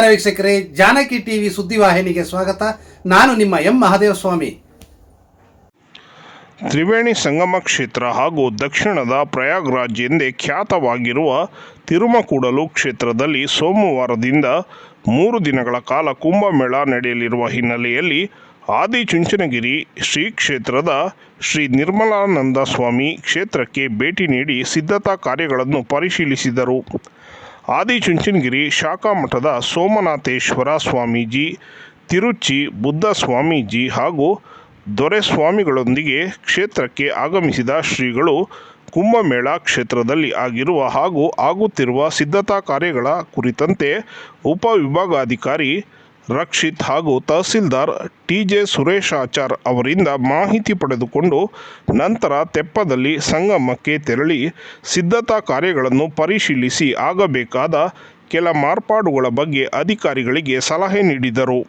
ನಮಸ್ಕಾರ ವೀಕ್ಷಕರೇ, ಜಾನಕಿ ಟಿವಿ ಸುದ್ದಿವಾಹಿನಿಗೆ ಸ್ವಾಗತ. ನಾನು ನಿಮ್ಮ ಎಂ ಮಹಾದೇವ ಸ್ವಾಮಿ ತ್ರಿವೇಣಿ ಸಂಗಮ ಕ್ಷೇತ್ರ ಹಾಗೂ ದಕ್ಷಿಣದ ಪ್ರಯಾಗ್ರಾಜ್ ಎಂದೇ ಖ್ಯಾತವಾಗಿರುವ ತಿರುಮಕೂಡಲು ಕ್ಷೇತ್ರದಲ್ಲಿ ಸೋಮವಾರದಿಂದ ಮೂರು ದಿನಗಳ ಕಾಲ ಕುಂಭಮೇಳ ನಡೆಯಲಿರುವ ಹಿನ್ನೆಲೆಯಲ್ಲಿ ಆದಿಚುಂಚನಗಿರಿ ಶ್ರೀ ಕ್ಷೇತ್ರದ ಶ್ರೀ ನಿರ್ಮಲಾನಂದ ಸ್ವಾಮಿ ಕ್ಷೇತ್ರಕ್ಕೆ ಭೇಟಿ ನೀಡಿ ಸಿದ್ಧತಾ ಕಾರ್ಯಗಳನ್ನು ಪರಿಶೀಲಿಸಿದರು. ಆದಿಚುಂಚನಗಿರಿ ಶಾಖಾ ಮಠದ ಸೋಮನಾಥೇಶ್ವರ ಸ್ವಾಮೀಜಿ, ತಿರುಚಿ ಬುದ್ಧ ಸ್ವಾಮೀಜಿ ಹಾಗೂ ದೊರೆಸ್ವಾಮಿಗಳೊಂದಿಗೆ ಕ್ಷೇತ್ರಕ್ಕೆ ಆಗಮಿಸಿದ ಶ್ರೀಗಳು ಕುಂಭಮೇಳ ಕ್ಷೇತ್ರದಲ್ಲಿ ಆಗಿರುವ ಹಾಗೂ ಆಗುತ್ತಿರುವ ಸಿದ್ಧತಾ ಕಾರ್ಯಗಳ ಕುರಿತಂತೆ ಉಪವಿಭಾಗಾಧಿಕಾರಿ ರಕ್ಷಿತ್ ಹಾಗೂ ತಹಸೀಲ್ದಾರ್ ಟಿ ಜೆ ಸುರೇಶ್ ಆಚಾರ್ ಅವರಿಂದ ಮಾಹಿತಿ ಪಡೆದುಕೊಂಡು ನಂತರ ತೆಪ್ಪದಲ್ಲಿ ಸಂಗಮಕ್ಕೆ ತೆರಳಿ ಸಿದ್ಧತಾ ಕಾರ್ಯಗಳನ್ನು ಪರಿಶೀಲಿಸಿ ಆಗಬೇಕಾದ ಕೆಲ ಮಾರ್ಪಾಡುಗಳ ಬಗ್ಗೆ ಅಧಿಕಾರಿಗಳಿಗೆ ಸಲಹೆ ನೀಡಿದರು.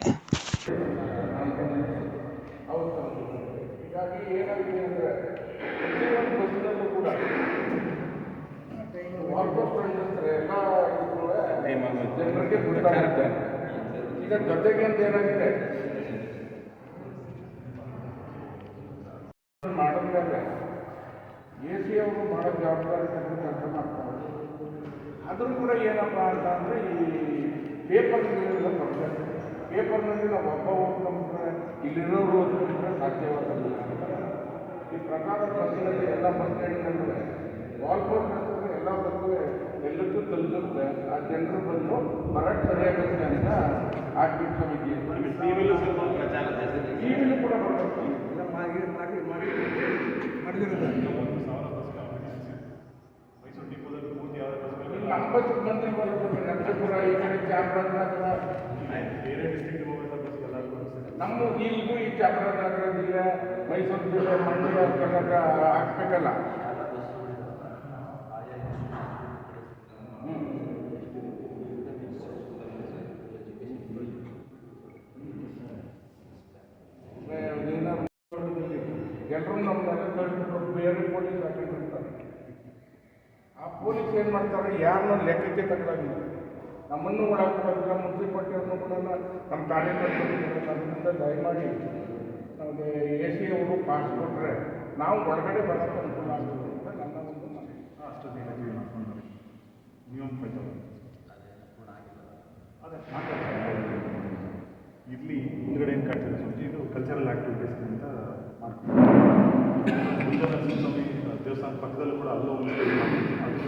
ಇದ್ರೂ ಜೊತೆಗೆ ಅಂತ ಏನಾಗಿದೆ? ಮಾಡಿದ್ಮೇಲೆ ಎ ಸಿ ಅವರು ಮಾಡೋ ಜವಾಬ್ದಾರಿ ಕೆಲಸ ಮಾಡ್ತಾರೆ ಆದರೂ ಕೂಡ ಏನಪ್ಪ ಅಂತ ಅಂದರೆ ಈ ಪೇಪರ್ಗಳೆಲ್ಲ ಬರ್ತದೆ ಪೇಪರ್ನಲ್ಲಿ ನಾವು ಒಬ್ಬ ಓದ್ಕೊಂಡ್ರೆ ಇಲ್ಲಿರೋರು ಓದ್ಕೊಂಡ್ರೆ ಸಾಧ್ಯವಾಗಲ್ಲ. ಈ ಪ್ರಕಾರ ಪ್ರಶ್ನೆ ಎಲ್ಲ ಬಸ್ ಸ್ಟ್ಯಾಂಡ್ನಲ್ಲೂ ಬಸ್ಸು ಎಲ್ಲಕ್ಕೂ ತಲುಪುತ್ತೆ. ಆ ಜನರು ಬಂದು ಬರಕ್ಕೆ ಸರಿಯಾಗುತ್ತೆ ಅಂತ ಆಡ್ಮಿಟ್ ಸಮಿತಿ ಟಿ ವಿಲೂ ಕೂಡ ಬರುತ್ತೆ ಇಲ್ಲಿ ನಮ್ಮ ಸಿಬ್ಬಂದಿ ಬರುತ್ತೆ ನರಸೀಪುರ ಈ ಕಡೆ ಚಾಮರಾಜನಗರ. ನಮ್ಮ ಇಲ್ಲಿಗೂ ಈ ಚಾಮರಾಜನಗರ ಜಿಲ್ಲೆ ಮೈಸೂರು ಜಿಲ್ಲೆ ಮಂಡ್ಯ ಕರ್ನಾಟಕ ಹಾಕ್ಬೇಕಲ್ಲ. ಎಲ್ಲರೂ ನಮ್ಮ ಕಳ್ಸಿಬಿಟ್ಟು ಬೇರೆ ಪೊಲೀಸ್ ಹಾಕೊಂಡಿರ್ತಾರೆ ಆ ಪೊಲೀಸ್ ಏನು ಮಾಡ್ತಾರೆ? ಯಾರನ್ನ ಲೆಕ್ಕಕ್ಕೆ ತಗೊಳ್ಳೋದಿಲ್ಲ ನಮ್ಮನ್ನು ಒಳಗೆ ಕೊಡೋದಿಲ್ಲ ಮುನ್ಸಿಪಾಲ್ಟಿಯವ್ರನ್ನು ಕೊಡಲ್ಲ ನಮ್ಮ ಕಾರ್ಯಕರ್ತರು ಅದರಿಂದ ದಯಮಾಡಿ ನಮಗೆ ಎ ಸಿ ಅವರು ಪಾಸ್ ಕೊಟ್ಟರೆ ನಾವು ಒಳಗಡೆ ಬರೋಕ್ಕೆ ಅನುಕೂಲ ಆಗ್ತದೆ ಅಂತ ನನ್ನ ಒಂದು ಮನೆ ಅಷ್ಟು ನಿಯಮ ಮಾಡ್ಕೊಂಡು ಮಿನಿಮಮ್ ಫೈವ್ ತೌಸಂಡ್ ಅದೇ ಮಾತಾಡ್ತಾರೆ ಇಲ್ಲಿ ಮುಂದ್ಗಡೆ ಏನು ಕಾಡ್ತಿದೆ ಸ್ವಾಮೀಜಿ ಇದು ಕಲ್ಚರಲ್ ಆ್ಯಕ್ಟಿವಿಟೀಸ್ ಅಂತ ಮಾಡ್ಕೊಂಡು ದೇವಸ್ಥಾನ ಪಕ್ಕದಲ್ಲೂ ಕೂಡ ಅಲ್ಲೂ ಒಂದು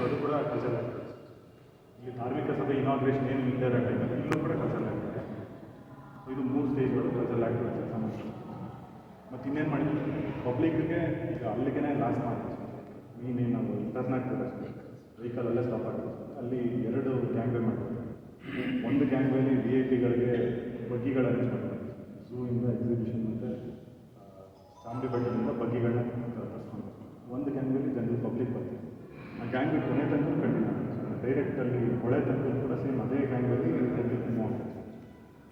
ಅದು ಕೂಡ ಕಲ್ಚರ್ ಆಗ್ತದೆ ಇಲ್ಲಿ ಧಾರ್ಮಿಕ ಸಭೆ ಇನಾಗ್ರೇಷನ್ ಏನು ಇಲ್ಲದೆ ಇರೋ ಟೈಮಲ್ಲಿ ಇಲ್ಲೂ ಕೂಡ ಕಲ್ಚರ್ ಆಗ್ತದೆ ಇದು ಮೂರು ಸ್ಟೇಜ್ಗಳು ಕಲ್ಚರ್ ಆಗ್ತದೆ ಸಂಬಂಧ. ಮತ್ತು ಇನ್ನೇನು ಮಾಡಿದ್ವಿ ಪಬ್ಲಿಕ್ಗೆ ಈಗ ಅಲ್ಲಿಗೆ ಲಾಸ್ಟ್ ಮಾಡಿದ್ವಿ ಏನು ನಾವು ಇಂಟರ್ನೆಟ್ ವೆಹಿಕಲ್ ಅಲ್ಲೇ ಸ್ಟಾಪ್ ಆಗ್ತದೆ ಅಲ್ಲಿ ಎರಡು ಗ್ಯಾಂಗ್ವೇ ಮಾಡ್ತಾರೆ. ಒಂದು ಗ್ಯಾಂಗ್ವೇಲಿ ವಿ ಐ ಪಿಗಳಿಗೆ ಬಗ್ಗಿಗಳ ಅರೇಂಜ್ ಮಾಡಿದ್ವಿ ಝೂಯಿಂದ ಎಕ್ಸಿಬಿಷನ್ ಮತ್ತು ಚಾಮಡಿ ಬೆಟ್ಟದಿಂದ ಬಗ್ಗಿಗಳನ್ನ ತರಿಸ್ಕೊಂಡು ಒಂದು ಗ್ಯಾಂಗ್ವೇಲಿ ಜನರಲ್ ಪಬ್ಲಿಕ್ ಬರ್ತೀವಿ ಆ ಗ್ಯಾಂಗ್ ಕೊನೆ ತನಕ ಕಂಟಿನ್ಯೂ ಡೈರೆಕ್ಟ್ ಅಲ್ಲಿ ಹೊಳೆ ತನಕ ಕೂಡ ಸೇಮ್ ಅದೇ ಗ್ಯಾಂಗ್ವೇಲಿ ಪಬ್ಲಿಕ್ ಮೂವ್ ಆಗ್ತದೆ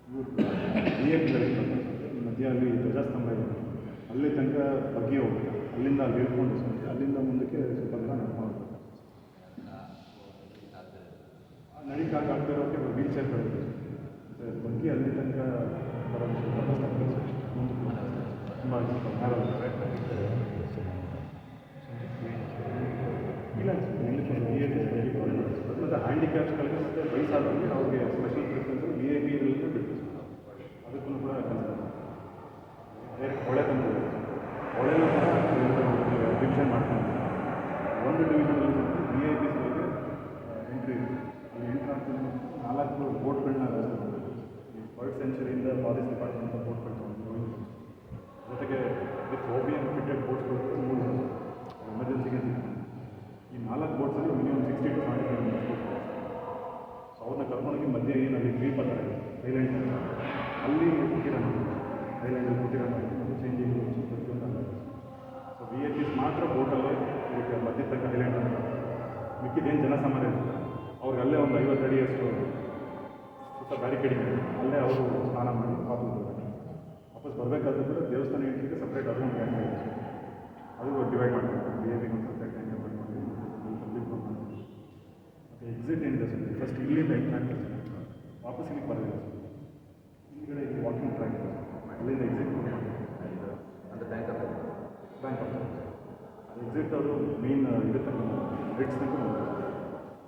ಇವರು ವಿ ಐ ಪಿಗಳಿಗೆ ಬರ್ತಾರೆ ಈ ಮಧ್ಯ ಅಲ್ಲಿ ಧ್ವಜಸ್ತಂಭ ಇದೆ ಅಲ್ಲಿ ತನಕ ಬಗ್ಗೆ ಹೋಗುತ್ತೆ ಅಲ್ಲಿಂದ ಅಲ್ಲಿ ಹೇಳ್ಕೊಂಡು ಸ್ವಲ್ಪ ಅಲ್ಲಿಂದ ಮುಂದಕ್ಕೆ ಸ್ವಲ್ಪ ದಿನ ನಡ್ಕೊಂಡು ಹೋಗ್ಬೇಕು ನಡಿಕಾಗ ಆಗ್ತಿರೋಕ್ಕೆ ವೀಲ್ ಚೇರ್ ಬರುತ್ತೆ ಬಗ್ಗಿ ಅಲ್ಲಿ ತನಕ ಬರೋದು ತುಂಬ. ಇಲ್ಲ ಮತ್ತು ಹ್ಯಾಂಡಿಕ್ಯಾಪ್ಸ್ಗಳಿಗೆ ಮತ್ತು ವಯಸ್ಸಾದವರಿಗೆ ಅವ್ರಿಗೆ ಸುತ್ತ ಬ್ಯಾರಿಕೇಡಿಂಗ್ ಅಲ್ಲೇ ಅವರು ಸ್ನಾನ ಮಾಡಿ ವಾಪಸ್ ಬರ್ತಾರೆ ವಾಪಸ್ ಬರಬೇಕಾದ್ರೆ ದೇವಸ್ಥಾನ ಎಂಟ್ರಿಗೆ ಸಪ್ರೇಟ್ ಅದು ಒಂದು ಕ್ಯಾಂಟೀನ್ ಇದೆ. ಅದು ಡಿವೈಡ್ ಮಾಡ್ತಾರೆ ಬಿ ಎ ಒಂದು ಸಪ್ರೇಟ್ ಕ್ಯಾಂಟೀನ್ ಡಿವೈಡ್ ಮಾಡಿ ಮತ್ತು ಎಕ್ಸಿಟ್ ಏನಿದೆ ಸರ್? ಫಸ್ಟ್ ಇಲ್ಲಿಂದ ಎಂಟ್ರಾಕ್ಟ್ ವಾಪಸ್ ಇಲ್ಲಿಗೆ ಬರಲಿಲ್ಲ ಸರ್. ಹಿಂದ್ಗಡೆ ಇಲ್ಲಿ ವಾಕಿಂಗ್ ಟ್ರ್ಯಾಕ್ ಇದೆ. ಅಲ್ಲಿಂದ ಎಕ್ಸಿಟ್ ಅಂದರೆ ಬ್ಯಾಂಕ್ ಆಫ್ ಬ್ಯಾಂಕ್ ಆಫ್ ಅದು ಎಕ್ಸಿಟ್ ಅದು ಮೇನ್ ಇದು ತನಕ ರೇಟ್ಸ್ ತನಕ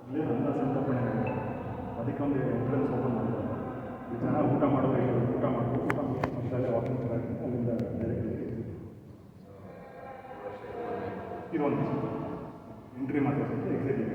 ಇಲ್ಲೇ ನನ್ನ ಸಂತಾಪಣೆ ಅದಕ್ಕೊಂದು ಎಂಟ್ರೆನ್ಸ್ ಓಪನ್ ಊಟ ಮಾಡ್ಬೋದು ಊಟ ಮಾಡ್ಕೊಂಡು ಅಲ್ಲೇ ವಾಕಿಂಗ್ ಅಲ್ಲಿಂದ ಡೈರೆಕ್ಟ್ ಇದು ಒಂದು ಎಂಟ್ರಿ ಮಾತ್ರ ಎಕ್ಸಿಟ್